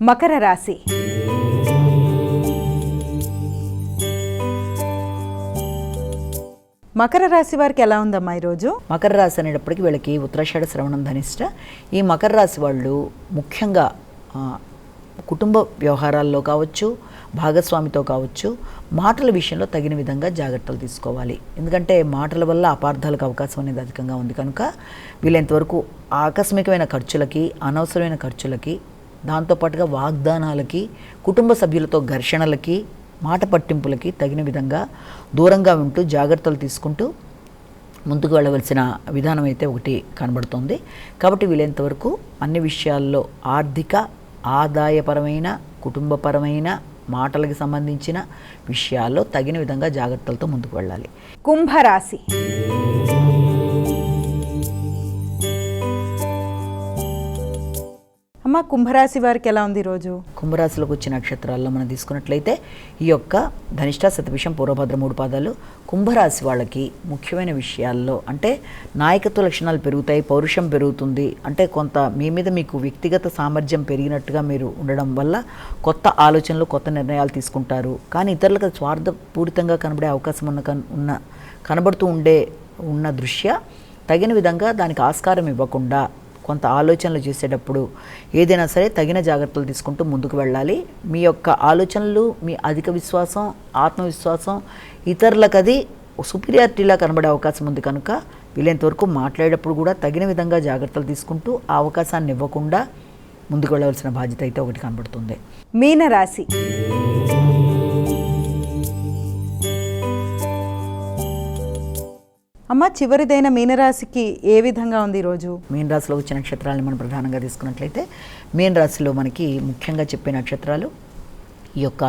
మకర రాశి. మకర రాశి వారికి ఎలా ఉందమ్మా ఈరోజు? మకర రాశి అనేటప్పటికి వీళ్ళకి ఉత్తరాషాఢ శ్రవణం ధనిష్ట. ఈ మకర రాశి వాళ్ళు ముఖ్యంగా కుటుంబ వ్యవహారాల్లో కావచ్చు భాగస్వామితో కావచ్చు మాటల విషయంలో తగిన విధంగా జాగ్రత్తలు తీసుకోవాలి. ఎందుకంటే మాటల వల్ల అపార్థాలకు అవకాశం అనేది అధికంగా ఉంది కనుక వీళ్ళంతవరకు ఆకస్మికమైన ఖర్చులకి అనవసరమైన ఖర్చులకి దాంతోపాటుగా వాగ్దానాలకి కుటుంబ సభ్యులతో ఘర్షణలకి మాట పట్టింపులకి తగిన విధంగా దూరంగా ఉంటూ జాగ్రత్తలు తీసుకుంటూ ముందుకు వెళ్ళవలసిన విధానం అయితే ఒకటి కనబడుతుంది. కాబట్టి వీలైనంతవరకు అన్ని విషయాల్లో ఆర్థిక ఆదాయపరమైన కుటుంబపరమైన మాటలకు సంబంధించిన విషయాల్లో తగిన విధంగా జాగ్రత్తలతో ముందుకు వెళ్ళాలి. కుంభరాశి. అమ్మ కుంభరాశి వారికి ఎలా ఉంది ఈరోజు? కుంభరాశిలోకి వచ్చే నక్షత్రాల్లో మనం తీసుకున్నట్లయితే ఈ యొక్క ధనిష్ట శతభిషం పూర్వభద్ర మూడు పాదాలు కుంభరాశి వాళ్ళకి ముఖ్యమైన విషయాల్లో అంటే నాయకత్వ లక్షణాలు పెరుగుతాయి పౌరుషం పెరుగుతుంది. అంటే కొంత మీ మీద మీకు వ్యక్తిగత సామర్థ్యం పెరిగినట్టుగా మీరు ఉండడం వల్ల కొత్త ఆలోచనలు కొత్త నిర్ణయాలు తీసుకుంటారు. కానీ ఇతరులకు స్వార్థపూరితంగా కనబడే అవకాశం ఉన్న కన్- ఉన్న కనబడుతూ ఉండే ఉన్న దృశ్య తగిన విధంగా దానికి ఆస్కారం ఇవ్వకుండా కొంత ఆలోచనలు చేసేటప్పుడు ఏదైనా సరే తగిన జాగ్రత్తలు తీసుకుంటూ ముందుకు వెళ్ళాలి. మీ యొక్క ఆలోచనలు మీ అధిక విశ్వాసం ఆత్మవిశ్వాసం ఇతరులకు అది సుపీరియారిటీలా కనబడే అవకాశం ఉంది కనుక వీలైనంత వరకు మాట్లాడేటప్పుడు కూడా తగిన విధంగా జాగ్రత్తలు తీసుకుంటూ ఆ అవకాశాన్ని ఇవ్వకుండా ముందుకు వెళ్ళవలసిన బాధ్యత అయితే ఒకటి కనబడుతుంది. మీనరాశి. అమ్మ చివరిదైన మీనరాశికి ఏ విధంగా ఉంది ఈరోజు? మీనరాశిలో వచ్చే నక్షత్రాలను మనం ప్రధానంగా తీసుకున్నట్లయితే మీనరాశిలో మనకి ముఖ్యంగా చెప్పే నక్షత్రాలు ఈ యొక్క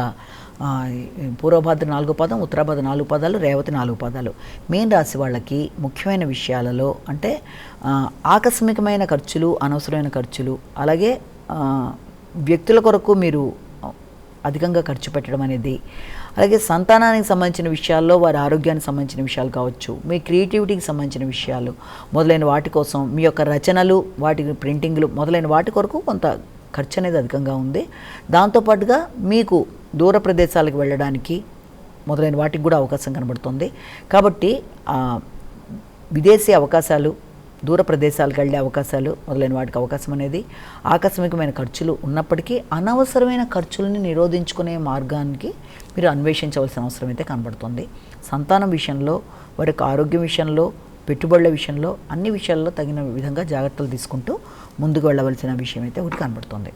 పూర్వభాద్ర నాలుగు పదం ఉత్తరాభాద్ర నాలుగు పదాలు రేవతి నాలుగు పదాలు. మెయిన్ రాశి వాళ్ళకి ముఖ్యమైన విషయాలలో అంటే ఆకస్మికమైన ఖర్చులు అనవసరమైన ఖర్చులు అలాగే వ్యక్తుల కొరకు మీరు అధికంగా ఖర్చు పెట్టడం అనేది. అలాగే సంతానానికి సంబంధించిన విషయాల్లో వారి ఆరోగ్యానికి సంబంధించిన విషయాలు కావచ్చు మీ క్రియేటివిటీకి సంబంధించిన విషయాలు మొదలైన వాటి కోసం మీ యొక్క రచనలు వాటి ప్రింటింగ్లు మొదలైన వాటి కొరకు కొంత ఖర్చు అనేది అధికంగా ఉంది. దాంతోపాటుగా మీకు దూర ప్రదేశాలకు వెళ్ళడానికి మొదలైన వాటికి కూడా అవకాశం కనబడుతుంది. కాబట్టి విదేశీ అవకాశాలు దూర ప్రదేశాలకు వెళ్ళే అవకాశాలు మొదలైన వాటికి అవకాశం అనేది ఆకస్మికమైన ఖర్చులు ఉన్నప్పటికీ అనవసరమైన ఖర్చులని నిరోధించుకునే మార్గానికి మీరు అన్వేషించవలసిన అవసరం అయితే కనబడుతుంది. సంతానం విషయంలో వారి యొక్క ఆరోగ్యం విషయంలో పెట్టుబడుల విషయంలో అన్ని విషయాల్లో తగిన విధంగా జాగ్రత్తలు తీసుకుంటూ ముందుకు వెళ్ళవలసిన విషయం అయితే ఒకటి కనబడుతుంది.